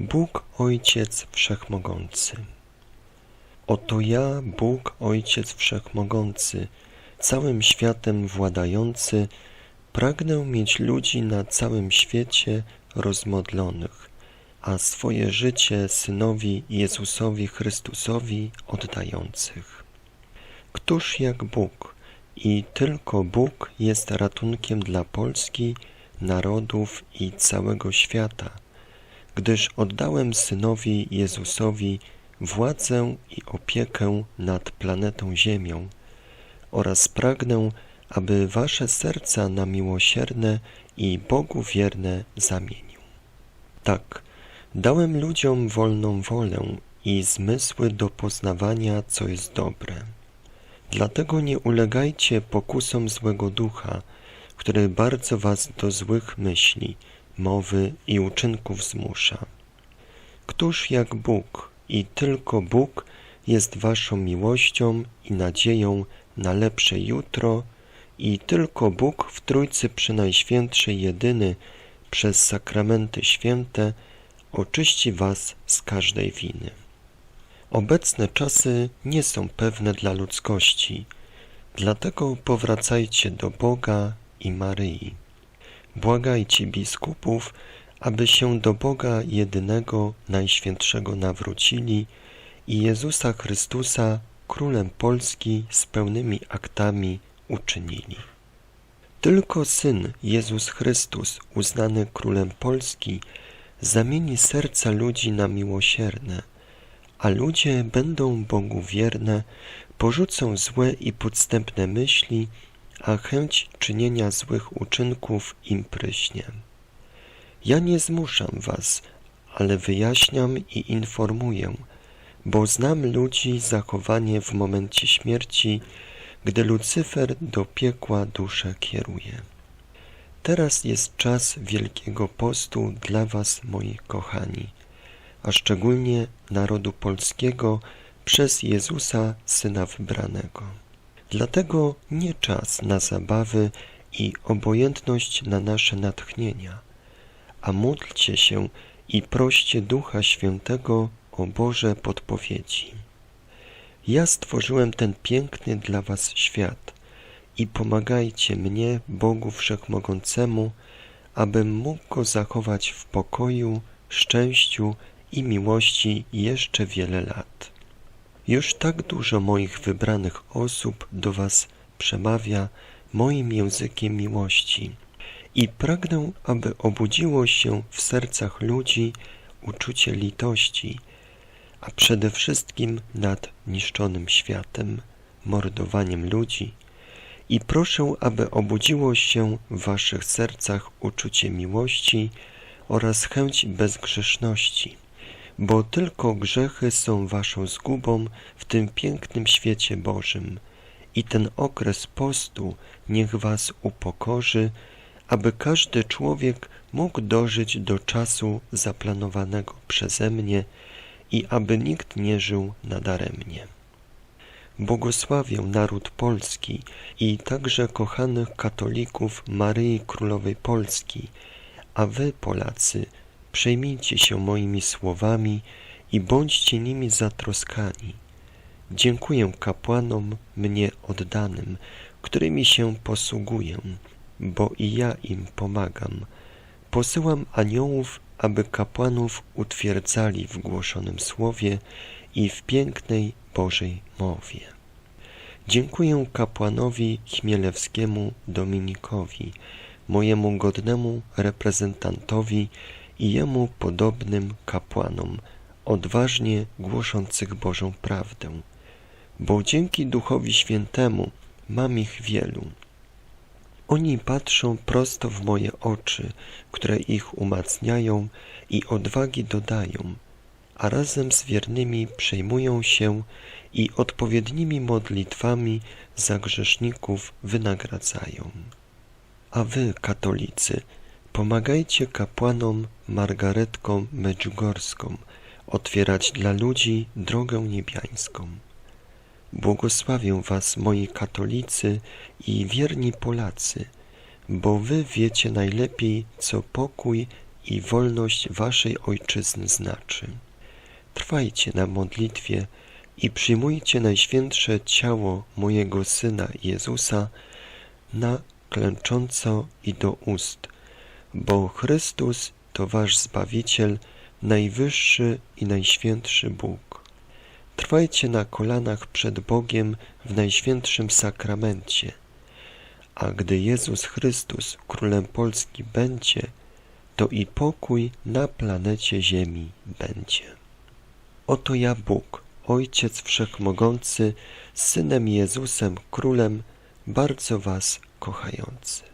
Bóg Ojciec Wszechmogący. Oto ja, Bóg Ojciec Wszechmogący, całym światem władający, pragnę mieć ludzi na całym świecie rozmodlonych, a swoje życie Synowi Jezusowi Chrystusowi oddających. Któż jak Bóg i tylko Bóg jest ratunkiem dla Polski, narodów i całego świata, gdyż oddałem Synowi Jezusowi władzę i opiekę nad planetą Ziemią oraz pragnę, aby wasze serca na miłosierne i Bogu wierne zamienił. Tak, dałem ludziom wolną wolę i zmysły do poznawania, co jest dobre. Dlatego nie ulegajcie pokusom złego ducha, który bardzo was do złych myśli, mowy i uczynków zmusza. Któż jak Bóg i tylko Bóg jest waszą miłością i nadzieją na lepsze jutro i tylko Bóg w Trójcy Przynajświętszej jedyny przez sakramenty święte oczyści was z każdej winy. Obecne czasy nie są pewne dla ludzkości, dlatego powracajcie do Boga i Maryi. Błagajcie biskupów, aby się do Boga jedynego, najświętszego nawrócili i Jezusa Chrystusa królem Polski z pełnymi aktami uczynili. Tylko Syn Jezus Chrystus, uznany królem Polski, zamieni serca ludzi na miłosierne, a ludzie będą Bogu wierne, porzucą złe i podstępne myśli, a chęć czynienia złych uczynków im pryśnie. Ja nie zmuszam was, ale wyjaśniam i informuję, bo znam ludzi zachowanie w momencie śmierci, gdy Lucyfer do piekła duszę kieruje. Teraz jest czas Wielkiego Postu dla was, moi kochani, a szczególnie narodu polskiego przez Jezusa, Syna wybranego. Dlatego nie czas na zabawy i obojętność na nasze natchnienia, a módlcie się i proście Ducha Świętego o Boże podpowiedzi. Ja stworzyłem ten piękny dla was świat i pomagajcie mnie, Bogu Wszechmogącemu, abym mógł go zachować w pokoju, szczęściu i miłości jeszcze wiele lat. Już tak dużo moich wybranych osób do was przemawia moim językiem miłości i pragnę, aby obudziło się w sercach ludzi uczucie litości, a przede wszystkim nad niszczonym światem, mordowaniem ludzi. I proszę, aby obudziło się w waszych sercach uczucie miłości oraz chęć bezgrzeszności bo tylko grzechy są waszą zgubą w tym pięknym świecie Bożym. I ten okres postu niech was upokorzy, aby każdy człowiek mógł dożyć do czasu zaplanowanego przeze mnie i aby nikt nie żył nadaremnie. Błogosławię naród polski i także kochanych katolików Maryi Królowej Polski, a wy, Polacy, Przejmijcie się moimi słowami i bądźcie nimi zatroskani. Dziękuję kapłanom mnie oddanym, którymi się posługuję, bo i ja im pomagam. Posyłam aniołów, aby kapłanów utwierdzali w głoszonym słowie i w pięknej Bożej mowie. Dziękuję kapłanowi Chmielewskiemu Dominikowi, mojemu godnemu reprezentantowi i jemu podobnym kapłanom, odważnie głoszących Bożą prawdę, bo dzięki Duchowi Świętemu mam ich wielu. Oni patrzą prosto w moje oczy, które ich umacniają i odwagi dodają, a razem z wiernymi przejmują się i odpowiednimi modlitwami za grzeszników wynagradzają. A wy, katolicy, Pomagajcie kapłanom Margaretkom Medjugorskiej otwierać dla ludzi drogę niebiańską. Błogosławię was, moi katolicy i wierni Polacy, bo wy wiecie najlepiej, co pokój i wolność waszej ojczyzny znaczy. Trwajcie na modlitwie i przyjmujcie najświętsze ciało mojego Syna Jezusa na klęcząco i do ust, bo Chrystus to wasz Zbawiciel, najwyższy i najświętszy Bóg. Trwajcie na kolanach przed Bogiem w najświętszym sakramencie, a gdy Jezus Chrystus Królem Polski będzie, to i pokój na planecie Ziemi będzie. Oto ja Bóg, Ojciec Wszechmogący, Synem Jezusem Królem, bardzo was kochający.